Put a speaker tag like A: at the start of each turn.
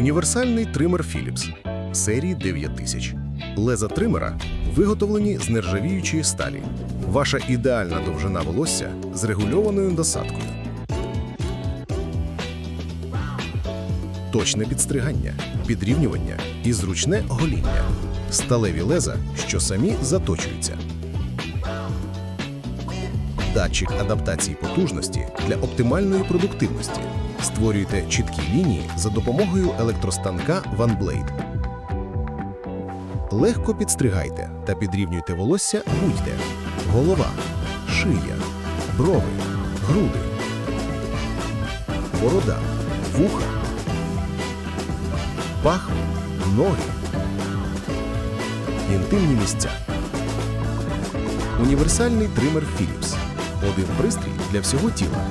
A: Універсальний тример Philips серії 9000. Леза тримера виготовлені з нержавіючої сталі. Ваша ідеальна довжина волосся з регульованою насадкою. Точне підстригання, підрівнювання і зручне гоління. Сталеві леза, що самі заточуються. Датчик адаптації потужності для оптимальної продуктивності. Створюйте чіткі лінії за допомогою електростанка OneBlade. Легко підстригайте та підрівнюйте волосся будь-де. Голова, шия, брови, груди, борода, вуха, пах, ноги, інтимні місця. Універсальний тример Philips. Один пристрій для всього тіла.